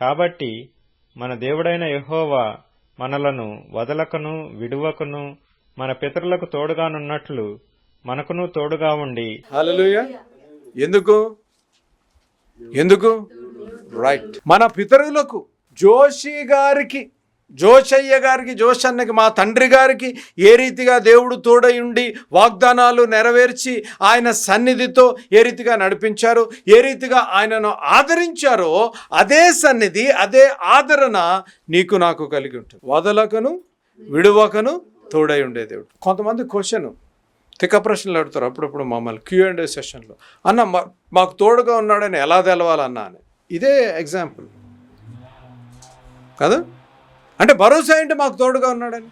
కాబట్టి మన దేవుడైన యహోవా మనలను వదలకను విడువకను మన పితరులకు తోడుగానున్నట్లు మనకును తోడుగా ఉండి. ఎందుకు? ఎందుకు? రైట్ మన పితరులకు జోషి గారికి జోషయ్య గారికి జోష్ అన్నకి మా తండ్రి గారికి ఏ రీతిగా దేవుడు తోడై ఉండి వాగ్దానాలు నెరవేర్చి ఆయన సన్నిధితో ఏ రీతిగా నడిపించారో ఏ రీతిగా ఆయనను ఆదరించారో అదే సన్నిధి అదే ఆదరణ నీకు నాకు కలిగి ఉంటుంది. వదలకను విడువకను తోడై ఉండే దేవుడు. కొంతమంది క్వశ్చన్ తిక్క ప్రశ్నలు అడుగుతారు అప్పుడప్పుడు మమ్మల్ని క్యూ అండ్ సెషన్లో. అన్న మా- మాకు తోడుగా ఉన్నాడని ఎలా తెలవాలన్నా? అని. ఇదే ఎగ్జాంపుల్. కదా? అంటే భరోసా ఏంటి మాకు తోడుగా ఉన్నాడని?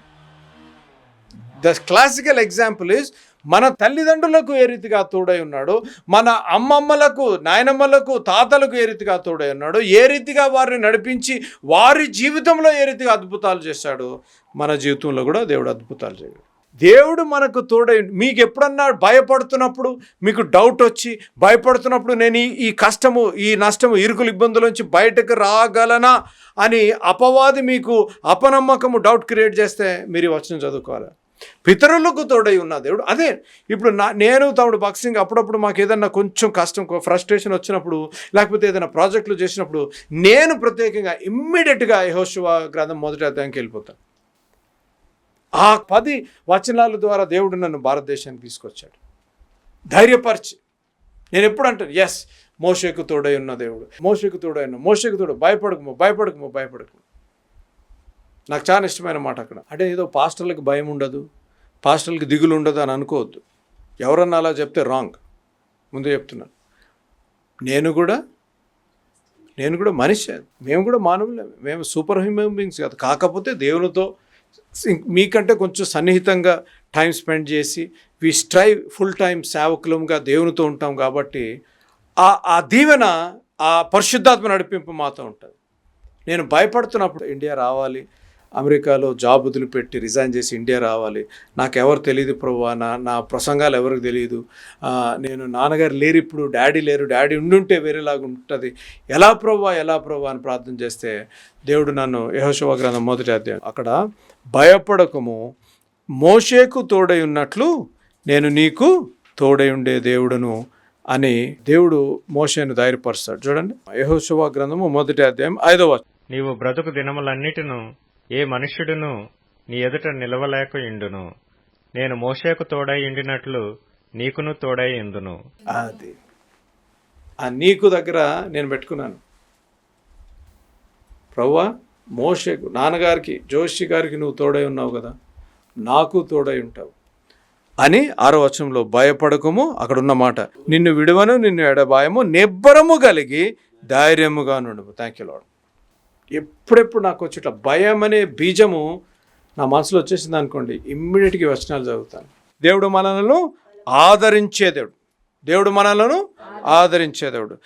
ద క్లాసికల్ ఎగ్జాంపుల్ ఇస్ మన తల్లిదండ్రులకు ఏ రీతిగా తోడై ఉన్నాడు మన అమ్మమ్మలకు నాయనమ్మలకు తాతలకు ఏ రీతిగా తోడై ఉన్నాడు ఏ రీతిగా వారిని నడిపించి వారి జీవితంలో ఏ రీతిగా అద్భుతాలు చేశాడు మన జీవితంలో కూడా దేవుడు అద్భుతాలు చేయడు. దేవుడు మనకు తోడై మీకు ఎప్పుడన్నా భయపడుతున్నప్పుడు మీకు డౌట్ వచ్చి భయపడుతున్నప్పుడు నేను ఈ కష్టము ఈ నష్టము ఇరుకులు ఇబ్బందుల నుంచి బయటకు రాగలనా అని అపవాది మీకు అపనమ్మకము డౌట్ క్రియేట్ చేస్తే మీరు వచ్చిన చదువుకోవాలి. పితరులకు తోడై ఉన్న దేవుడు అదే ఇప్పుడు నా నేను తమ్ముడు బాక్సింగ్ అప్పుడప్పుడు మాకు ఏదన్నా కొంచెం కష్టం ఫ్రస్ట్రేషన్ వచ్చినప్పుడు లేకపోతే ఏదైనా ప్రాజెక్టులు చేసినప్పుడు నేను ప్రత్యేకంగా ఇమ్మీడియట్గా యహోశివ గ్రంథం మొదటి అధ్యాయంకి వెళ్ళిపోతాను. ఆ పది వచనాల ద్వారా దేవుడు నన్ను భారతదేశానికి తీసుకొచ్చాడు. ధైర్యపరిచి. నేను ఎప్పుడు అంటాను ఎస్ మోషకు తోడై ఉన్న దేవుడు. మోషకు తోడై ఉన్న మోషకు తోడు భయపడకము భయపడకము భయపడకము. నాకు చాలా ఇష్టమైన మాట అక్కడ. అంటే ఏదో పాస్టర్లకు భయం ఉండదు పాస్టర్లకు దిగులు ఉండదు అని అనుకోవద్దు. ఎవరన్నా అలా చెప్తే రాంగ్. ముందు చెప్తున్నాను. నేను కూడా నేను కూడా మనిషి. మేము కూడా మానవులే మేము సూపర్ హ్యూమన్ బీయింగ్స్ కాదు. కాకపోతే దేవునితో మీకంటే కొంచెం సన్నిహితంగా టైం స్పెండ్ చేసి వి స్ట్రైవ్ ఫుల్ టైం సేవకులంగా దేవునితో ఉంటాం కాబట్టి ఆ ఆ దీవెన ఆ పరిశుద్ధాత్మ నడిపింపు మాతో ఉంటుంది. నేను భయపడుతున్నప్పుడు ఇండియా రావాలి అమెరికాలో జాబ్ వదిలిపెట్టి రిజైన్ చేసి ఇండియా రావాలి. నాకు ఎవరు తెలియదు ప్రభు నా నా ప్రసంగాలు ఎవరికి తెలియదు నేను నాన్నగారు లేరు ఇప్పుడు డాడీ లేరు డాడీ ఉండుంటే వేరేలాగా ఉంటుంది. ఎలా ప్రభు ఎలా ప్రభు అని ప్రార్థన చేస్తే దేవుడు నన్ను యహోశివ గ్రంథం మొదటి అధ్యాయం. అక్కడ భయపడకము మోషేకు తోడై ఉన్నట్లు నేను నీకు తోడై ఉండే దేవుడును అని దేవుడు మోషేను ధైర్యపరుస్తాడు. చూడండి యహోశివ గ్రంథము మొదటి అధ్యాయం ఐదవ నీవు బ్రతుకు దినములన్నిటిను ఏ మనుష్యుడును నీ ఎదుట నిలవలేక ఇండును. నేను మోషేకు తోడై ఇండినట్లు నీకును తోడై ఇందును. అది. ఆ నీకు దగ్గర నేను పెట్టుకున్నాను. ప్రవ్వా మోషకు నాన్నగారికి జోషి గారికి నువ్వు తోడై ఉన్నావు కదా. నాకు తోడై ఉంటావు. అని ఆరో వచనంలో భయపడకము అక్కడున్న మాట. నిన్ను విడువను నిన్ను ఎడబాయము నిబ్బరము కలిగి ధైర్యముగా నుండు థ్యాంక్ యూ లాడ్ ఎప్పుడెప్పుడు నాకు వచ్చేట భయం అనే బీజము నా మనసులో వచ్చేసింది అనుకోండి ఇమ్మీడియట్గా వచనాలు చదువుతాను. దేవుడు మనలను ఆదరించే దేవుడు. దేవుడు మనలను ఆదరించే దేవుడు.